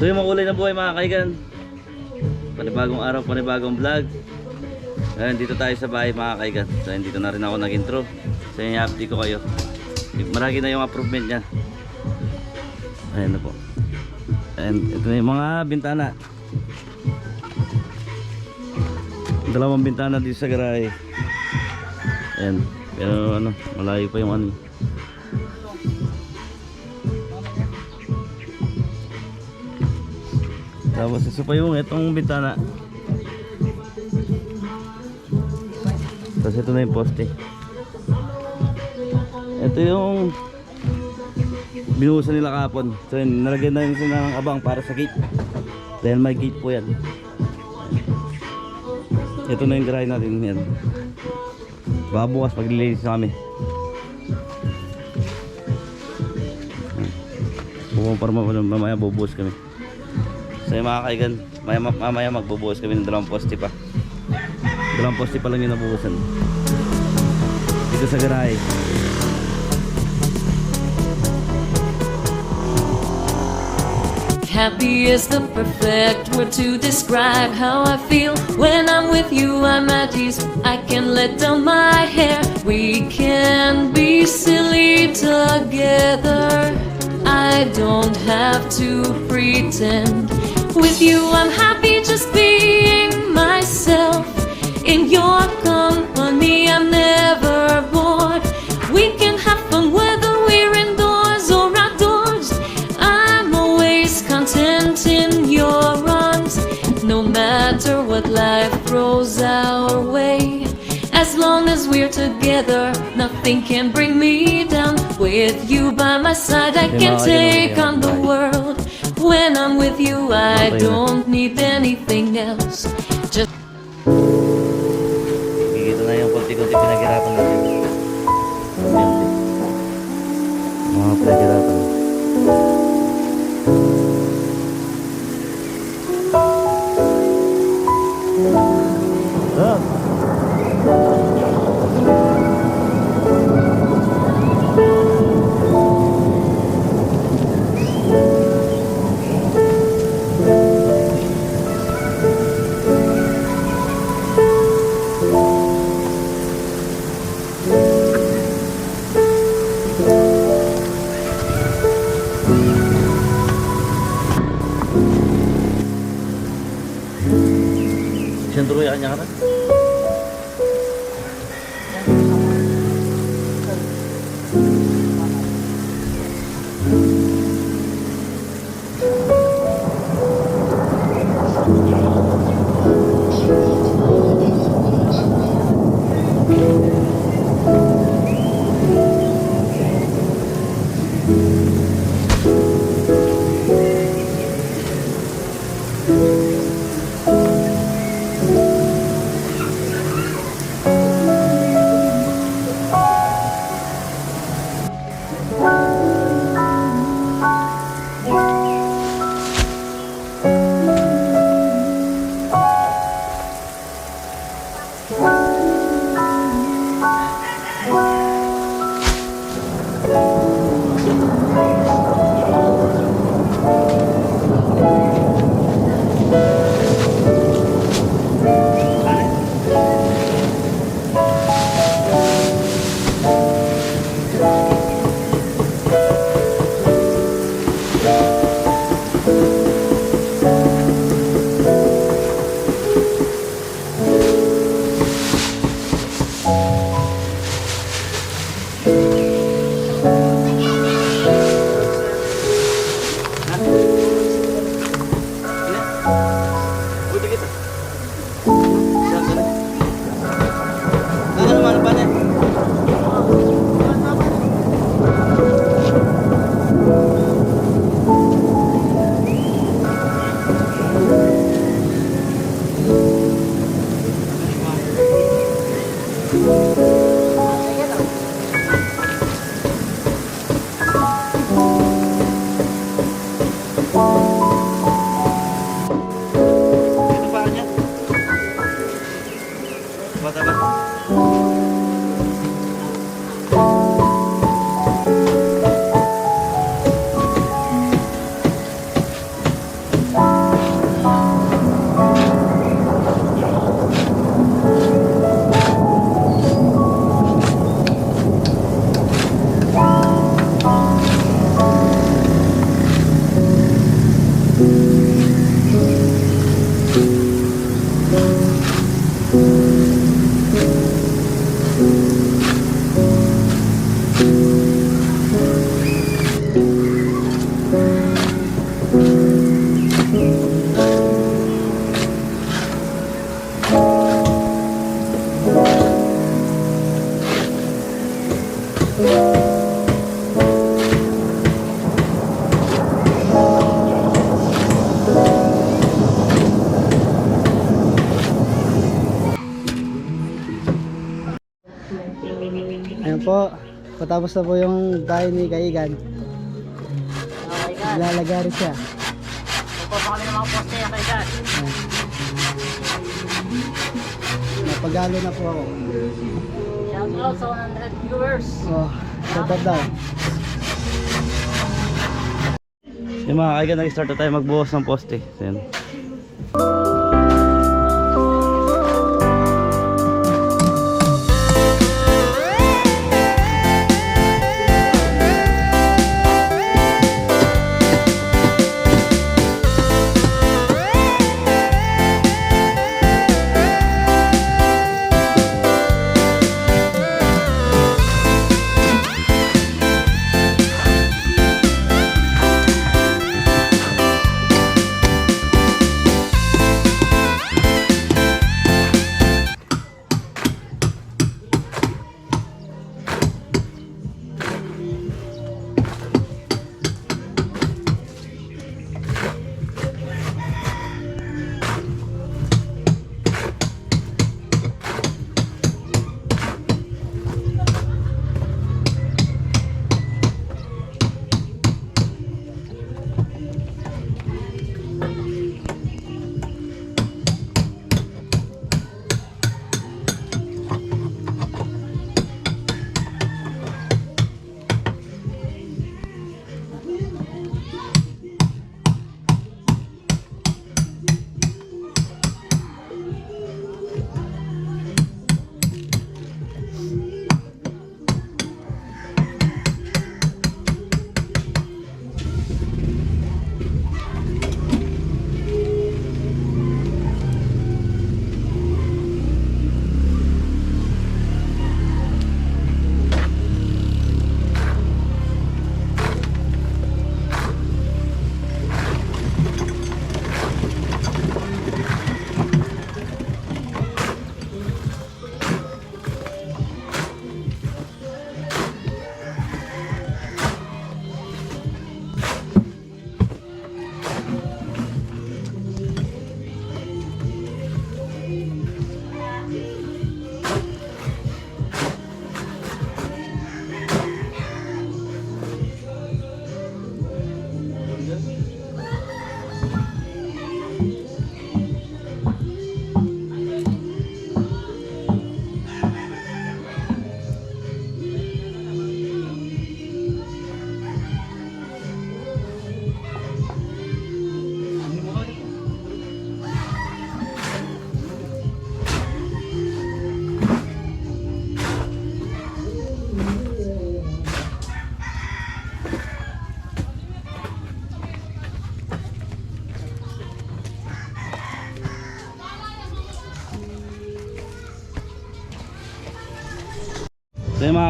So yung makulay na buhay mga kaigan. Panibagong araw, panibagong vlog. Ayan, dito tayo sa bahay mga kaigan. So dito na rin ako nag-intro. So yung update ko kayo. Marami na yung improvement niya. Ayan na po. Ayan, ito na yung mga bintana. Dalawang bintana dito sa garahe. Ayan. Pero ano, malayo pa yung ano. Tapos isa pa yung itong bintana. Tapos ito na yung poste. Ito yung binuhusan nila kapon. So yun, nalagyan na yun sila ng abang para sa gate. Dahil may gate po yan. Ito na yung garahe natin yan. Baka bukas paglilinis kami. Bumapar mo mamaya bubuhos kami. So yung mga kaigan, mamaya, magbubuhos kami ng dalawang poste pa. Dalawang poste pa lang yung. Dito sa. Happy is the perfect word to describe how I feel when I'm with you. I'm at ease. I can let down my hair. We can be silly together. I don't have to pretend. With you, I'm happy just being myself. In your company, I'm never bored. We can have fun whether we're indoors or outdoors. I'm always content in your arms, no matter what life throws our way. As long as we're together, nothing can bring me down. With you by my side, I can take on the world. When I'm with you, I don't need anything else. Just Gigito na yung konti-konti pinaghirapan natin. Mga pinaghirapan. Ah. Siyempre kaya kanya Taba-taba. Patapos na po yung bahay ni Kaigan. Lalagari siya. Pa kami ng mga poste yan, guys. Ayan. Napagalo na po ako. Shout out sa 100 viewers. Oh, shout out daw. Yung mga kaigan, nag-start na tayo magbuhos ng poste. So, yan.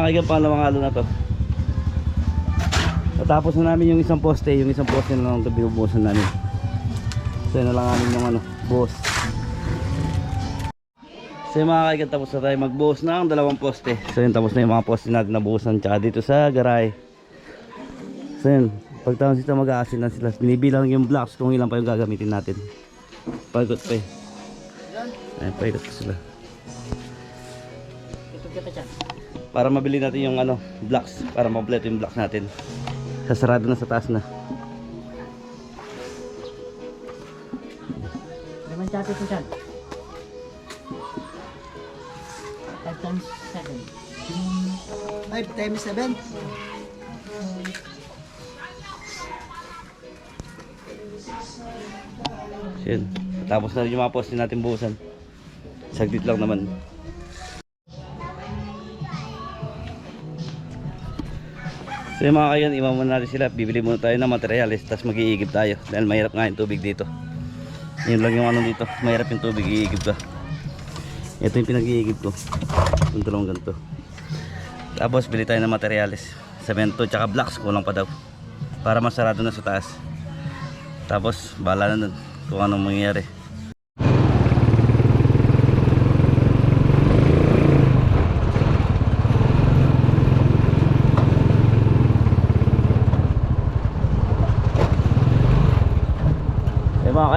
Kaigan, pangalawang halo na to. Natapos na namin yung isang poste, yung isang poste na lang ito binubuhusan namin. So yun na lang namin yung ano, buhos. So yung mga kaigan, tapos na tayo magbuhos ng dalawang poste. So yun, tapos na yung mga poste natin nabuhusan. Tsaka dito sa garay. So yun, pagtapos dito mag-aasin na sila. Binibilang yung blocks kung ilan pa yung gagamitin natin. Pagot pa eh. Ayun, paikot pa sila. Ito kita dyan. Para mabili natin yung ano blocks para mablet yung blocks natin sasarado na sa taas na Naman chati ko dyan. 5 times 7. 5 times 7. So yun tapos na rin yung mga poste natin buhusan saglit lang naman so yung mga kayan iwan muna natin sila. Bibili muna tayo ng materials tapos mag-iigib tayo. Dahil mahirap nga yung tubig dito. Yun lang yung ano dito. Mahirap yung tubig iigib ka ito yung pinag-iigib ko. Yung dalawang ganito. Tapos bili tayo ng materials. Semento tsaka blocks. Kulang pa daw. Para masarado na sa taas. Tapos bahala na nun kung anong mangyayari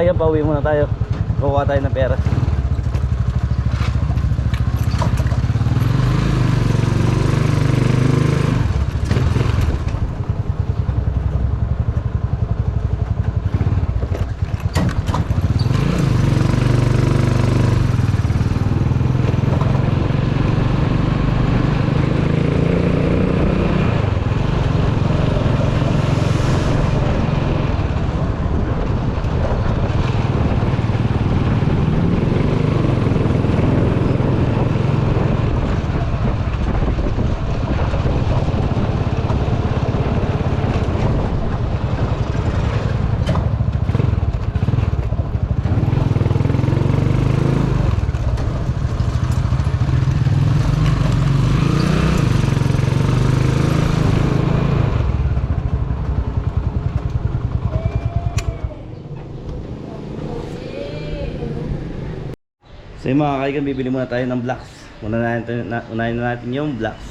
Kaya, pauwi muna tayo. Kukuha tayo ng pera. So yung mga kaigan, bibili muna tayo ng blocks. Una na natin, na, unahin na natin yung blocks.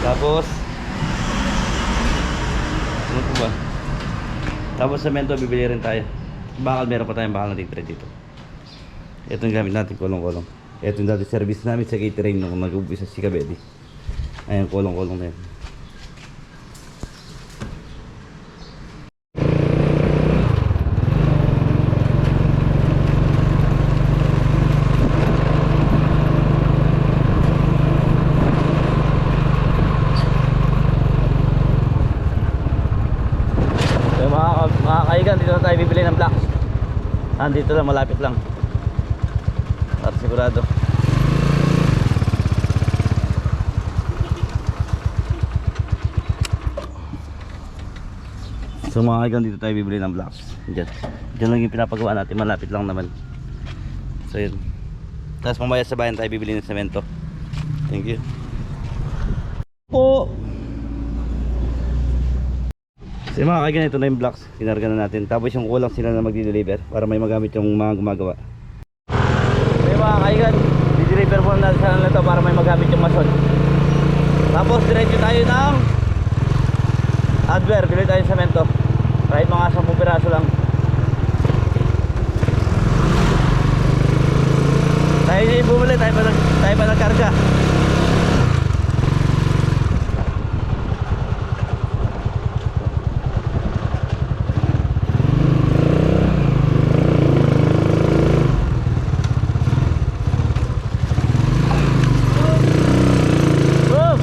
Tapos, ano po ba? Tapos semento, bibili rin tayo. Bakal meron pa tayong bakal na tigre dito. Ito yung gamit natin, kolong-kolong. Ito yung dati service namin sa catering nung nag-umpisa si Kabedi. Ayan, kolong-kolong na yun. So mga, ka- mga kaigan, dito na tayo bibili ng blocks. Ah, dito lang, malapit lang. Para sigurado. So mga kaigan, dito tayo bibili ng blocks. Diyan. Diyan lang yung pinapagawa natin, malapit lang naman. So yun. Tapos mamaya sa bayan tayo bibili ng semento. Thank you. Po! So mga kaigan, ito na yung blocks. Sinarga na natin. Tapos yung kulang sila na magdi-deliver para may magamit yung mga gumagawa. So mga kaigan, di-deliver po na sa na to para may magamit yung mason. Tapos diretso tayo ng hardware. Bili tayo ng semento. Kahit mga 10 piraso lang. Tayo bumili, tayo pa, tayo pa nagkarga. Boom!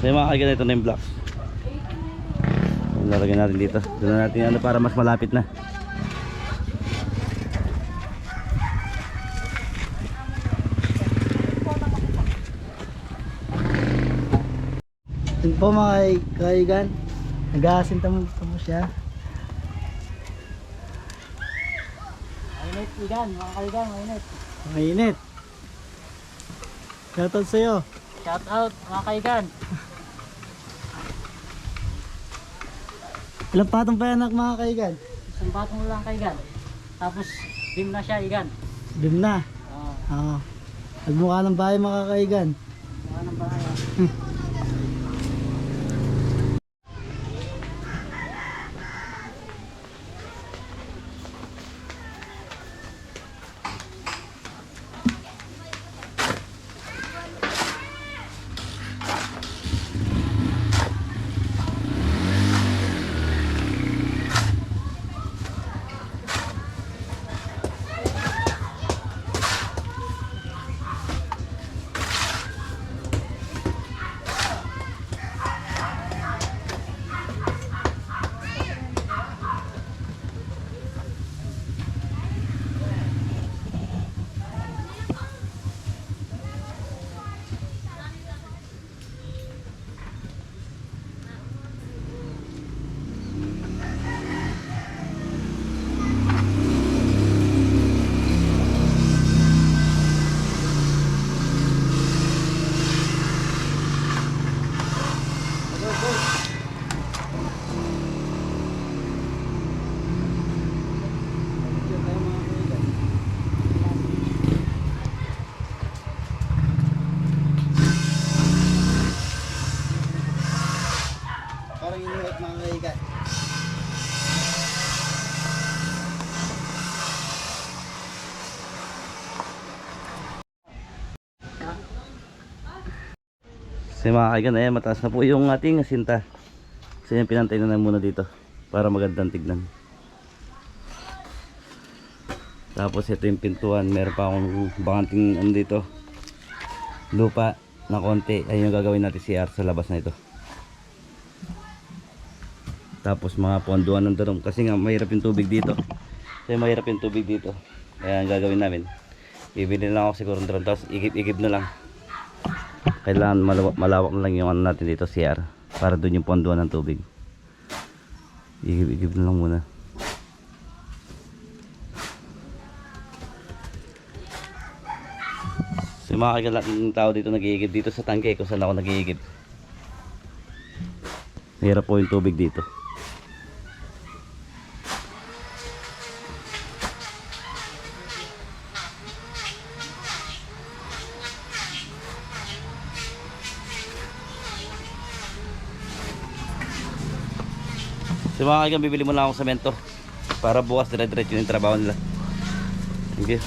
So yung mga kaigan, ito na yung blocks. Lalagyan natin dito. Doon na natin ano para mas malapit na. Yun po mga kai- kaigan. Nag-aasinta mo siya. Mainit, igan. Mga kaigan, mainit. Mainit. Shoutout sa'yo. Shout out, mga kaigan. Ilang patong pa yan mga kaigan? Isang batong lang kaigan. Tapos, dim na siya, igan. Dim na. Oo, Oo. Nagmukha ng bahay mga kaigan. mga nang bahay. ah. Parang inuwat mga kaigan. Yung mga kaigan, ayan mataas na po yung ating sinta. So yan pinantay na lang muna dito para magandang tignan. Tapos ito yung pintuan, meron pa akong bakanting ano dito. Lupa na konti. Ayun yung gagawin natin CR sa labas na ito. Tapos mga ponduan ng darong kasi nga mahirap yung tubig dito. Kasi mahirap yung tubig dito. Kaya gagawin namin, bibili lang ako siguro ng drone tapos igib-igib na lang. Kailangan malawak, malawak na lang yung ano natin dito CR para doon yung ponduan ng tubig. Igib-igib lang muna. So yung mga kagalat tao dito nag-iigib dito sa tangke kung saan ako nag-iigib. Hirap po yung tubig dito. So mga kaigan, bibili muna akong semento para bukas dire-diretso yung trabaho nila. Thank you.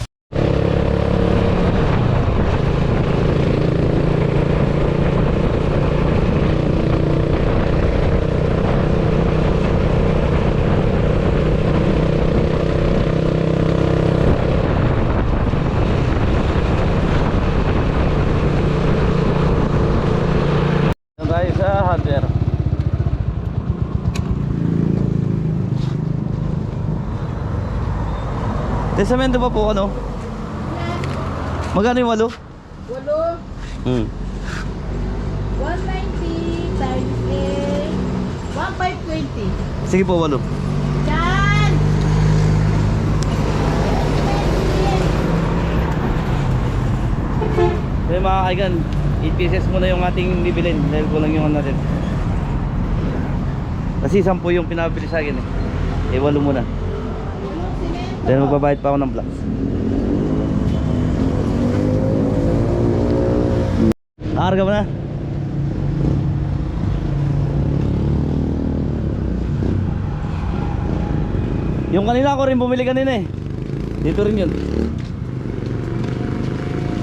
Doon tayo sa hardware. Testamento pa po ano? Magkano yung walo? Walo, Hmm. 190 times 8, 1520. Sige po, walo. Yan! So yung mga kaigan, 8 pieces muna yung ating bibilin dahil kulang yung ano natin. Kasi 10 yung pinabili sa akin eh. Eh, walo muna. Dahil magbabayad pa ako ng blocks. Nakarga mo na. Yung kanila ako rin bumili kanina eh. Dito rin yun.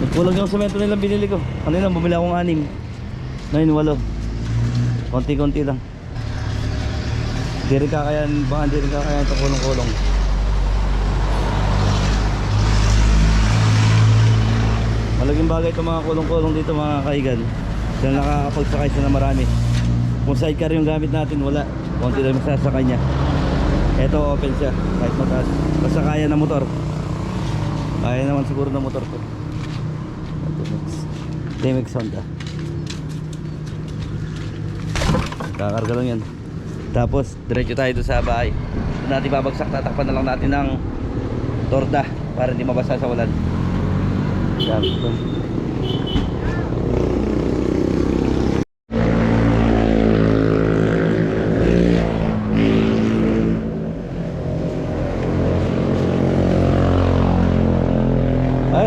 Nagkulang yung semento nilang binili ko. Kanina bumili akong anim. Ngayon walo. Konti-konti lang. Hindi rin kakayan, baka hindi rin kakayan ito kulong-kulong. Malaking bagay itong mga kulong-kulong dito mga kaigan. Dahil nakakapagsakay sila na marami. Kung sidecar yung gamit natin, wala. Konti lang masasakay niya. Ito open siya, kahit mataas. Basta kaya na motor. Kaya naman siguro na motor ko. Timex Honda. Kakarga lang yan. Tapos, diretso tayo doon sa bahay. Doon natin babagsak, tatakpan na lang natin ng torda para hindi mabasa sa ulan. Yan. doon.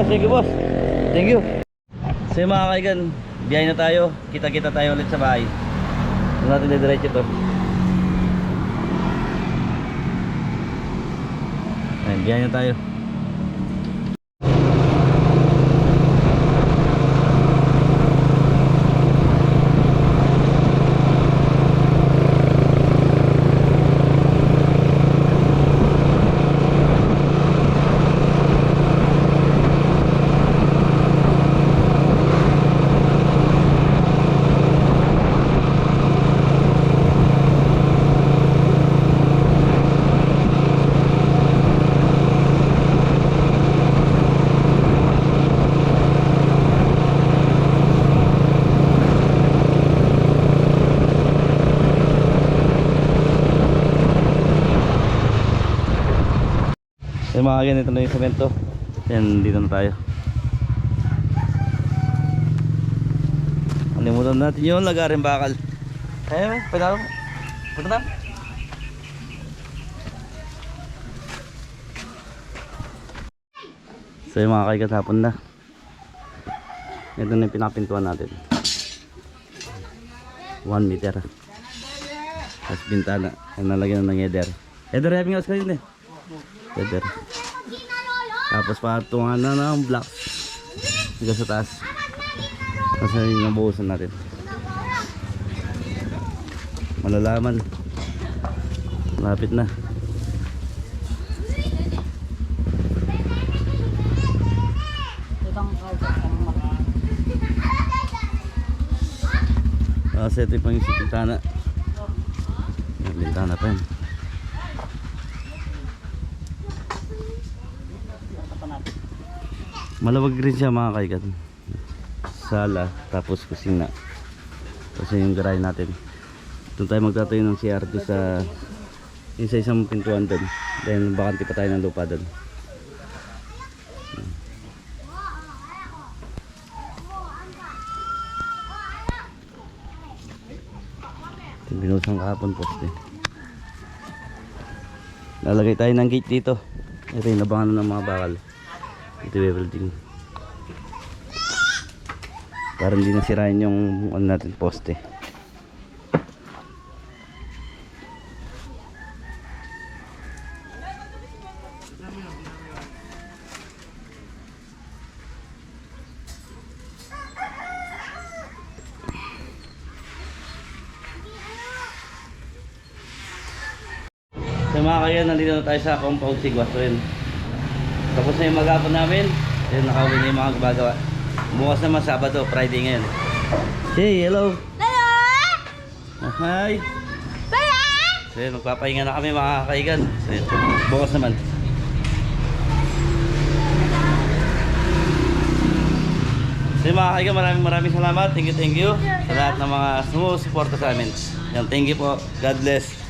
Thank you boss. Thank you. So yung mga kaigan, biyahe na tayo. Kita-kita tayo ulit sa bahay. Doon natin didiretso to. Ayun, biyahe na tayo. Yung mga ganito na yung semento. Yan, dito na tayo. Kalimutan natin yung lagarin bakal. Ayun, pinalo mo. Punta na. So yung mga kaigat hapon na. Ito na yung pinapintuan natin. 1 meter. Tapos bintana. Ang nalagyan ng header. Header having house kayo din eh. Header. Tapos patungan na ng blocks. Hanggang sa taas. Kasi yung nabuhusan natin. Malalaman. Malapit na. Ang Kasi ito yung pang isip bintana. Yung bintana pa yan. Malawag rin siya mga kaigan. Sala, tapos kusina. Kasi yung garahe natin. Doon tayo magtatayo ng CR doon sa yung sa isang pintuan doon. Then bakante pa tayo ng lupa doon. Binusang kahapon poste. Lalagay tayo ng gate dito. Ito yung nabangan na ng mga bakal ito yung welding para hindi nasirain yung ano natin poste So mga kaya, nandito na tayo sa compound si Guasuen. Tapos na yung maghapon namin. Ayun, nakauwi na yung mga gumagawa. Bukas naman Sabado, Friday ngayon. Hey, hello! Hello! Ah, Hi! So yun, magpapahinga na kami mga kaigan. So yun, bukas naman. So yun, mga kaigan, maraming maraming salamat. Thank you, thank you. Sa lahat ng mga sumusuporta sa amin. Yan, thank you po. God bless.